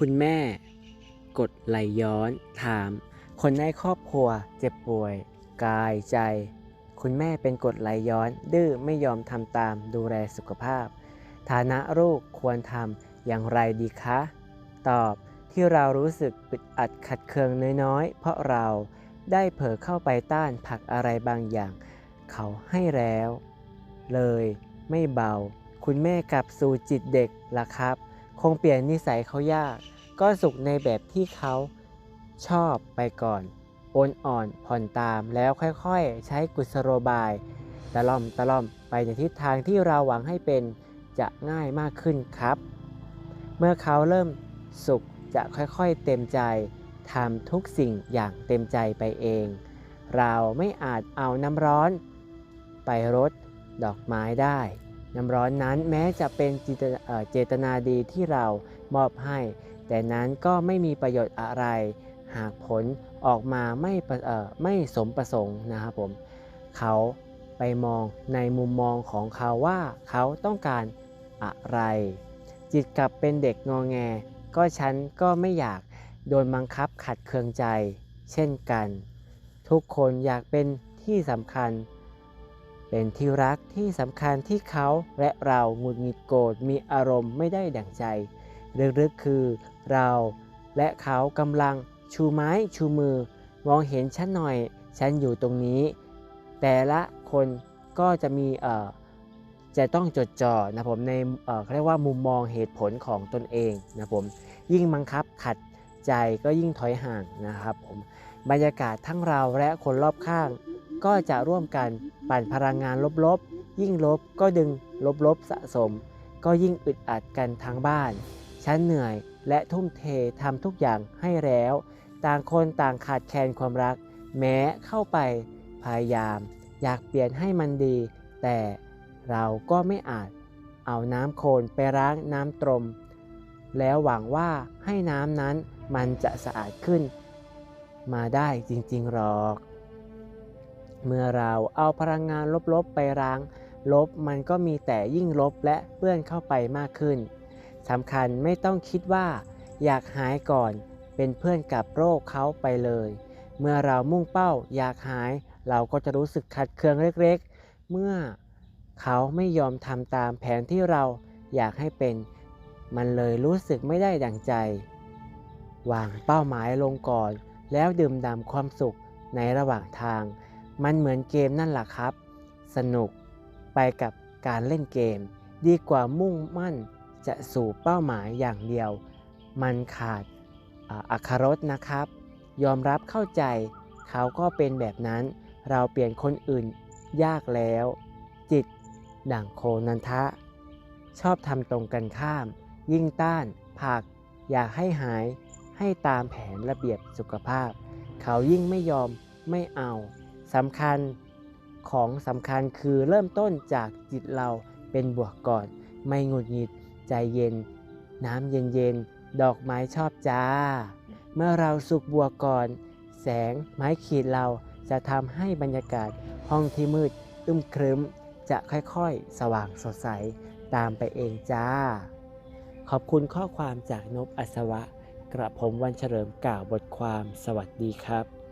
คุณแม่ กดไหลย้อนถาม คนในครอบครัวเจ็บป่วย กายใจ คุณแม่เป็นกดไหลย้อน ดื้อไม่ยอมทำตามดูแลสุขภาพ ฐานะลูกควรทำอย่างไรดีคะ ตอบที่เรารู้สึกอึดอัดขัดเคืองน้อยๆ เพราะเราได้เผลอเข้าไปต้านผลักอะไรบางอย่าง เขาให้แล้ว เลยไม่เบา คุณแม่กลับสู่จิตเด็กละครับ คงเปลี่ยนนิสัยเขายาก ก็สุขในแบบที่เขาชอบไปก่อนโอนอ่อนผ่อนตามแล้วค่อยๆ ใช้กุศโลบาย ตะล่อมตะล่อมไปในทิศทางที่เราหวังให้เป็นจะง่ายมากขึ้นครับ เมื่อเขาเริ่มสุขจะค่อยๆเต็มใจทำทุกสิ่งอย่างเต็มใจไปเอง เราไม่อาจเอาน้ำร้อน ไปรดดอกไม้ได้ น้ำร้อนนั้นแม้จะเป็นเจตนาดีที่เรามอบให้ แต่นั้นก็ไม่มีประโยชน์อะไร หากผลออกมาไม่ไม่สมประสงค์นะครับผม เขาไปมองในมุมมองของเขาว่าเขาต้องการอะไร จิตกลับเป็นเด็กงอแง ก็ฉันก็ไม่อยากโดนบังคับขัดเคืองใจ เช่นกัน ทุกคนอยากเป็นที่สำคัญ เป็นที่รักที่สำคัญที่เขาและเราหงุดหงิดโกรธมีอารมณ์ไม่ได้ดั่งใจลึกๆคือเราและเขากำลังชูไม้ชูมือ มองเห็นฉันหน่อยฉันอยู่ตรงนี้ แต่ละคนก็จะมีเอ่อจะต้องจดจ่อนะผมในเอ่อเขาเรียกว่ามุมมองเหตุผลของตนเองนะผมยิ่งบังคับขัดใจก็ยิ่งถอยห่างนะครับผมบรรยากาศทั้งเราและคนรอบข้าง ก็จะร่วมกัน ปั่นพลังงานลบๆ ยิ่งลบก็ดึงลบๆสะสม ก็ยิ่งอึดอัดกันทั้งบ้าน ฉันเหนื่อยและทุ่มเททำทุกอย่างให้แล้ว ต่างคนต่างขาดแคลนความรัก แม้เข้าไปพยายาม อยากเปลี่ยนให้มันดี แต่เราก็ไม่อาจเอาน้ำโคลนไปล้างน้ำตรม แล้วหวังว่าให้น้ำนั้นมันจะสะอาดขึ้น มาได้จริงๆหรอก เมื่อเราเอาพลังงานลบๆไปล้าง ลบมันก็มีแต่ยิ่งลบและเปื้อนเข้าไปมากขึ้นสำคัญไม่ต้องคิดว่า อยากหายก่อนเป็นเพื่อนกับโรคเขาไปเลย เมื่อเรามุ่งเป้าอยากหายเราก็จะรู้สึกขัดเคืองเล็กๆ เมื่อเขาไม่ยอมทำตามแผนที่เราอยากให้เป็น มันเลยรู้สึกไม่ได้ดังใจ วางเป้าหมายลงก่อน แล้วดื่มด่ำความสุขในระหว่างทาง มันเหมือนเกมนั่นแหละครับ สนุกไปกับการเล่นเกม ดีกว่ามุ่งมั่นจะสู่เป้าหมายอย่างเดียว มันขาดอัครสนะครับ ยอมรับเข้าใจ เขาก็เป็นแบบนั้น เราเปลี่ยนคนอื่นยากแล้ว จิตด่างโคนันทะ ชอบทำตรงกันข้าม ยิ่งต้านผัก อยากให้หายให้ตามแผนระเบียบสุขภาพ เขายิ่งไม่ยอมไม่เอา สำคัญของสำคัญคือเริ่มต้นจากจิตเราเป็นบวกก่อน ไม่หงุดหงิดใจเย็น น้ำเย็นๆ ดอกไม้ชอบจ้า เมื่อเราสุกบวกก่อน แสงไม้ขีดเราจะทำให้บรรยากาศห้องที่มืดอึมครึ้ม จะค่อยๆ สว่างสดใสตามไปเองจ้า ขอบคุณข้อความจากนบอัศวะ กระผมวันเฉลิมกล่าวบทความสวัสดีครับ